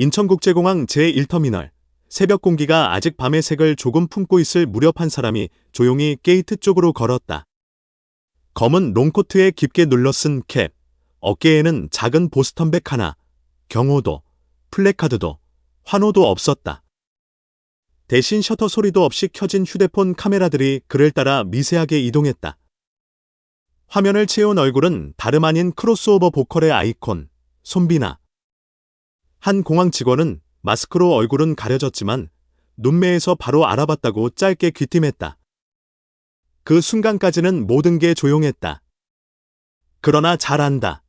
인천국제공항 제1터미널. 새벽 공기가 아직 밤의 색을 조금 품고 있을 무렵 한 사람이 조용히 게이트 쪽으로 걸었다. 검은 롱코트에 깊게 눌러쓴 캡, 어깨에는 작은 보스턴백 하나, 경호도, 플래카드도, 환호도 없었다. 대신 셔터 소리도 없이 켜진 휴대폰 카메라들이 그를 따라 미세하게 이동했다. 화면을 채운 얼굴은 다름 아닌 크로스오버 보컬의 아이콘, 손비나. 한 공항 직원은 마스크로 얼굴은 가려졌지만 눈매에서 바로 알아봤다고 짧게 귀띔했다. 그 순간까지는 모든 게 조용했다. 그러나 잘 안다.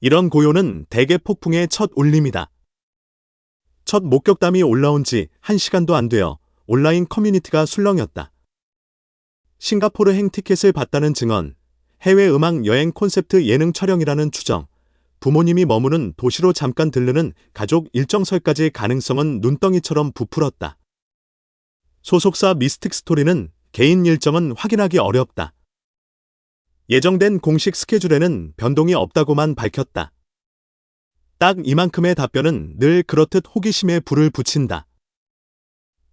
이런 고요는 대개 폭풍의 첫 울림이다. 첫 목격담이 올라온 지 한시간도 안 되어 온라인 커뮤니티가 술렁였다. 싱가포르 행 티켓을 봤다는 증언, 해외 음악 여행 콘셉트 예능 촬영이라는 추정, 부모님이 머무는 도시로 잠깐 들르는 가족 일정설까지 가능성은 눈덩이처럼 부풀었다. 소속사 미스틱 스토리는 개인 일정은 확인하기 어렵다. 예정된 공식 스케줄에는 변동이 없다고만 밝혔다. 딱 이만큼의 답변은 늘 그렇듯 호기심에 불을 붙인다.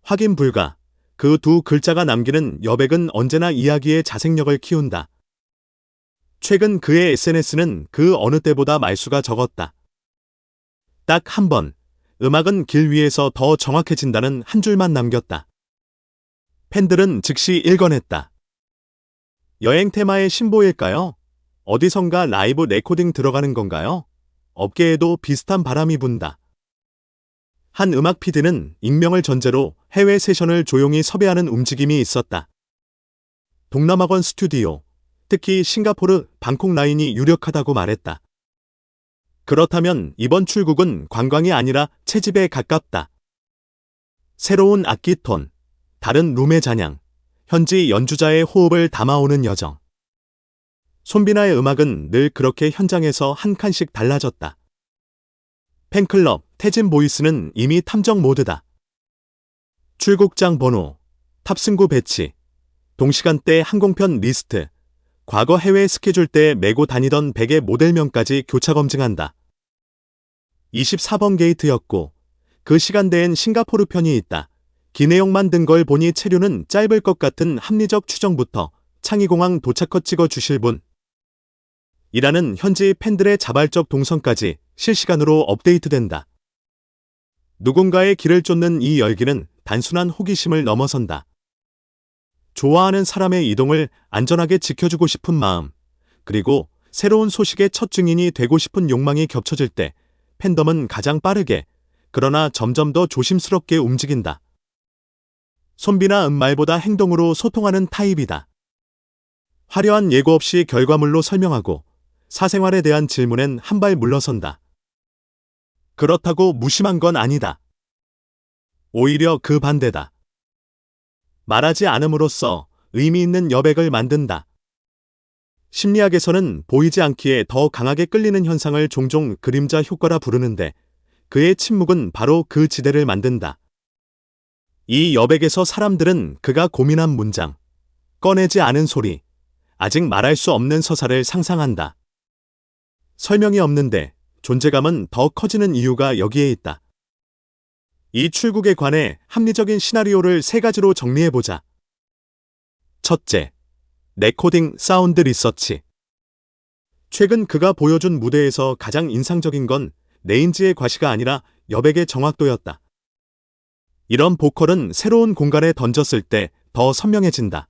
확인 불가. 그 두 글자가 남기는 여백은 언제나 이야기의 자생력을 키운다. 최근 그의 SNS는 그 어느 때보다 말수가 적었다. 딱 한 번, 음악은 길 위에서 더 정확해진다는 한 줄만 남겼다. 팬들은 즉시 읽어냈다. 여행 테마의 신보일까요? 어디선가 라이브 레코딩 들어가는 건가요? 업계에도 비슷한 바람이 분다. 한 음악 PD는 익명을 전제로 해외 세션을 조용히 섭외하는 움직임이 있었다. 동남아권 스튜디오, 특히 싱가포르, 방콕 라인이 유력하다고 말했다. 그렇다면 이번 출국은 관광이 아니라 채집에 가깝다. 새로운 악기 톤, 다른 룸의 잔향, 현지 연주자의 호흡을 담아오는 여정. 손비나의 음악은 늘 그렇게 현장에서 한 칸씩 달라졌다. 팬클럽, 태진 보이스는 이미 탐정 모드다. 출국장 번호, 탑승구 배치, 동시간대 항공편 리스트, 과거 해외 스케줄 때 메고 다니던 베개 모델명까지 교차 검증한다. 24번 게이트였고, 그 시간대엔 싱가포르 편이 있다. 기내용 만 든 걸 보니 체류는 짧을 것 같은 합리적 추정부터 창의공항 도착컷 찍어 주실 분. 이라는 현지 팬들의 자발적 동선까지 실시간으로 업데이트된다. 누군가의 길을 쫓는 이 열기는 단순한 호기심을 넘어선다. 좋아하는 사람의 이동을 안전하게 지켜주고 싶은 마음, 그리고 새로운 소식의 첫 증인이 되고 싶은 욕망이 겹쳐질 때 팬덤은 가장 빠르게, 그러나 점점 더 조심스럽게 움직인다. 손비나 음말보다 행동으로 소통하는 타입이다. 화려한 예고 없이 결과물로 설명하고 사생활에 대한 질문엔 한 발 물러선다. 그렇다고 무심한 건 아니다. 오히려 그 반대다. 말하지 않음으로써 의미 있는 여백을 만든다. 심리학에서는 보이지 않기에 더 강하게 끌리는 현상을 종종 그림자 효과라 부르는데 그의 침묵은 바로 그 지대를 만든다. 이 여백에서 사람들은 그가 고민한 문장, 꺼내지 않은 소리, 아직 말할 수 없는 서사를 상상한다. 설명이 없는데 존재감은 더 커지는 이유가 여기에 있다. 이 출국에 관해 합리적인 시나리오를 세 가지로 정리해보자. 첫째, 레코딩 사운드 리서치. 최근 그가 보여준 무대에서 가장 인상적인 건 레인지의 과시가 아니라 여백의 정확도였다. 이런 보컬은 새로운 공간에 던졌을 때 더 선명해진다.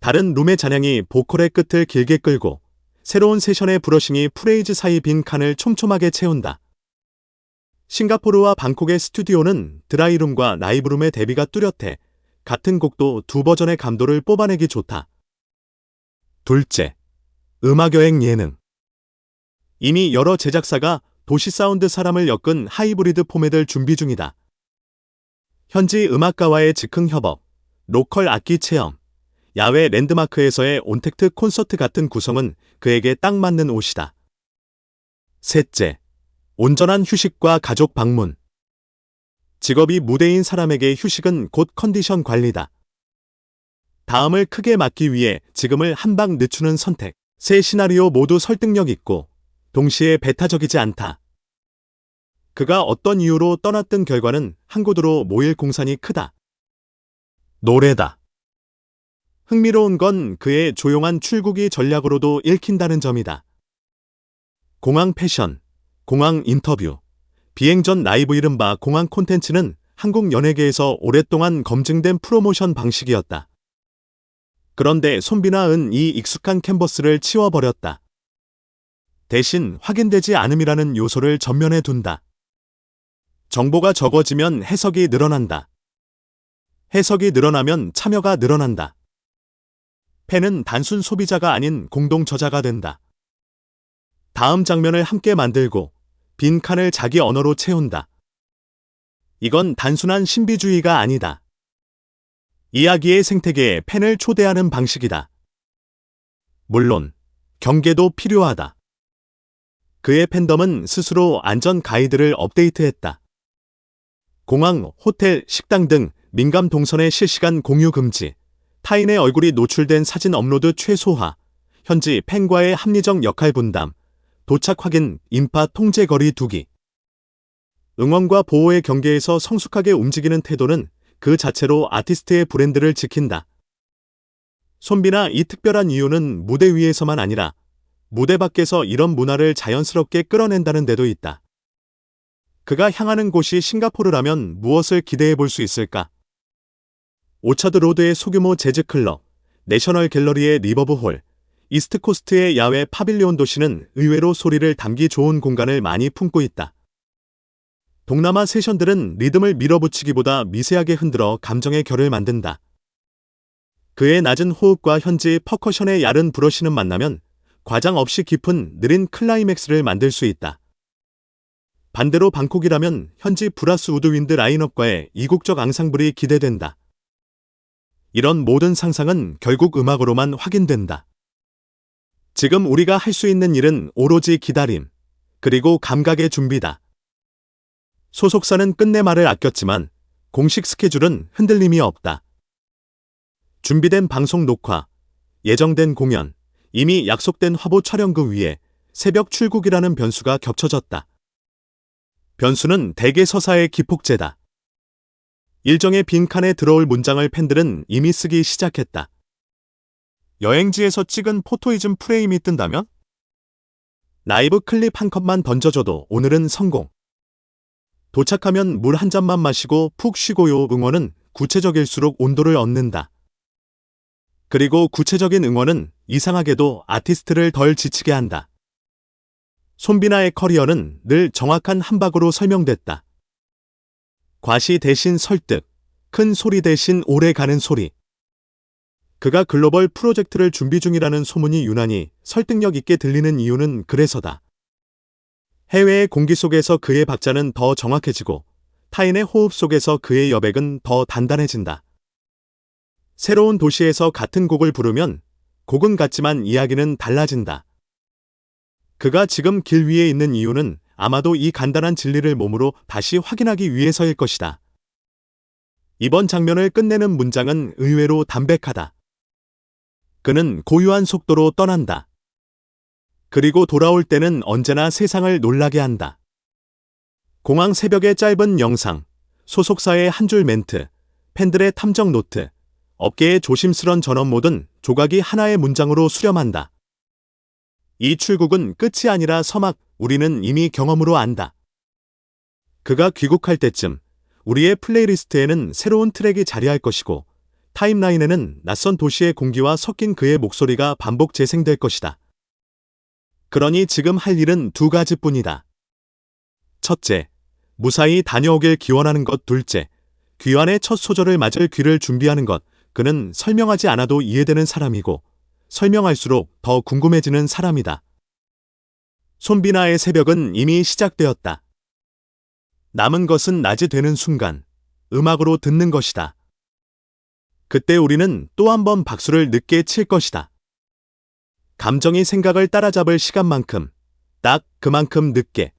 다른 룸의 잔향이 보컬의 끝을 길게 끌고 새로운 세션의 브러싱이 프레이즈 사이 빈 칸을 촘촘하게 채운다. 싱가포르와 방콕의 스튜디오는 드라이룸과 라이브룸의 대비가 뚜렷해 같은 곡도 두 버전의 감도를 뽑아내기 좋다. 둘째, 음악여행 예능. 이미 여러 제작사가 도시 사운드 사람을 엮은 하이브리드 포맷을 준비 중이다. 현지 음악가와의 즉흥 협업, 로컬 악기 체험, 야외 랜드마크에서의 온택트 콘서트 같은 구성은 그에게 딱 맞는 옷이다. 셋째, 온전한 휴식과 가족 방문. 직업이 무대인 사람에게 휴식은 곧 컨디션 관리다. 다음을 크게 막기 위해 지금을 한 방 늦추는 선택. 세 시나리오 모두 설득력 있고 동시에 배타적이지 않다. 그가 어떤 이유로 떠났든 결과는 항구도로 모일 공산이 크다. 노래다. 흥미로운 건 그의 조용한 출국이 전략으로도 읽힌다는 점이다. 공항 패션, 공항 인터뷰, 비행 전 라이브 이른바 공항 콘텐츠는 한국 연예계에서 오랫동안 검증된 프로모션 방식이었다. 그런데 손비나은 이 익숙한 캔버스를 치워버렸다. 대신 확인되지 않음이라는 요소를 전면에 둔다. 정보가 적어지면 해석이 늘어난다. 해석이 늘어나면 참여가 늘어난다. 팬은 단순 소비자가 아닌 공동 저자가 된다. 다음 장면을 함께 만들고 빈 칸을 자기 언어로 채운다. 이건 단순한 신비주의가 아니다. 이야기의 생태계에 팬을 초대하는 방식이다. 물론 경계도 필요하다. 그의 팬덤은 스스로 안전 가이드를 업데이트했다. 공항, 호텔, 식당 등 민감 동선의 실시간 공유 금지, 타인의 얼굴이 노출된 사진 업로드 최소화, 현지 팬과의 합리적 역할 분담, 도착 확인, 인파 통제 거리 두기. 응원과 보호의 경계에서 성숙하게 움직이는 태도는 그 자체로 아티스트의 브랜드를 지킨다. 손비나 이 특별한 이유는 무대 위에서만 아니라 무대 밖에서 이런 문화를 자연스럽게 끌어낸다는 데도 있다. 그가 향하는 곳이 싱가포르라면 무엇을 기대해 볼 수 있을까? 오차드 로드의 소규모 재즈 클럽, 내셔널 갤러리의 리버브 홀, 이스트코스트의 야외 파빌리온 도시는 의외로 소리를 담기 좋은 공간을 많이 품고 있다. 동남아 세션들은 리듬을 밀어붙이기보다 미세하게 흔들어 감정의 결을 만든다. 그의 낮은 호흡과 현지 퍼커션의 얇은 브러쉬는 만나면 과장 없이 깊은 느린 클라이맥스를 만들 수 있다. 반대로 방콕이라면 현지 브라스 우드윈드 라인업과의 이국적 앙상블이 기대된다. 이런 모든 상상은 결국 음악으로만 확인된다. 지금 우리가 할 수 있는 일은 오로지 기다림, 그리고 감각의 준비다. 소속사는 끝내 말을 아꼈지만 공식 스케줄은 흔들림이 없다. 준비된 방송 녹화, 예정된 공연, 이미 약속된 화보 촬영 그 위에 새벽 출국이라는 변수가 겹쳐졌다. 변수는 대개 서사의 기폭제다. 일정의 빈칸에 들어올 문장을 팬들은 이미 쓰기 시작했다. 여행지에서 찍은 포토이즘 프레임이 뜬다면? 라이브 클립 한 컵만 던져줘도 오늘은 성공. 도착하면 물 한 잔만 마시고 푹 쉬고요 응원은 구체적일수록 온도를 얻는다. 그리고 구체적인 응원은 이상하게도 아티스트를 덜 지치게 한다. 손비나의 커리어는 늘 정확한 한박으로 설명됐다. 과시 대신 설득, 큰 소리 대신 오래 가는 소리. 그가 글로벌 프로젝트를 준비 중이라는 소문이 유난히 설득력 있게 들리는 이유는 그래서다. 해외의 공기 속에서 그의 박자는 더 정확해지고 타인의 호흡 속에서 그의 여백은 더 단단해진다. 새로운 도시에서 같은 곡을 부르면 곡은 같지만 이야기는 달라진다. 그가 지금 길 위에 있는 이유는 아마도 이 간단한 진리를 몸으로 다시 확인하기 위해서일 것이다. 이번 장면을 끝내는 문장은 의외로 담백하다. 그는 고유한 속도로 떠난다. 그리고 돌아올 때는 언제나 세상을 놀라게 한다. 공항 새벽의 짧은 영상, 소속사의 한 줄 멘트, 팬들의 탐정 노트, 업계의 조심스런 전원 모든 조각이 하나의 문장으로 수렴한다. 이 출국은 끝이 아니라 서막, 우리는 이미 경험으로 안다. 그가 귀국할 때쯤 우리의 플레이리스트에는 새로운 트랙이 자리할 것이고 타임라인에는 낯선 도시의 공기와 섞인 그의 목소리가 반복 재생될 것이다. 그러니 지금 할 일은 두 가지뿐이다. 첫째, 무사히 다녀오길 기원하는 것. 둘째, 귀환의 첫 소절을 맞을 귀를 준비하는 것. 그는 설명하지 않아도 이해되는 사람이고 설명할수록 더 궁금해지는 사람이다. 손비나의 새벽은 이미 시작되었다. 남은 것은 낮이 되는 순간 음악으로 듣는 것이다. 그때 우리는 또 한 번 박수를 늦게 칠 것이다. 감정이 생각을 따라잡을 시간만큼 딱 그만큼 늦게.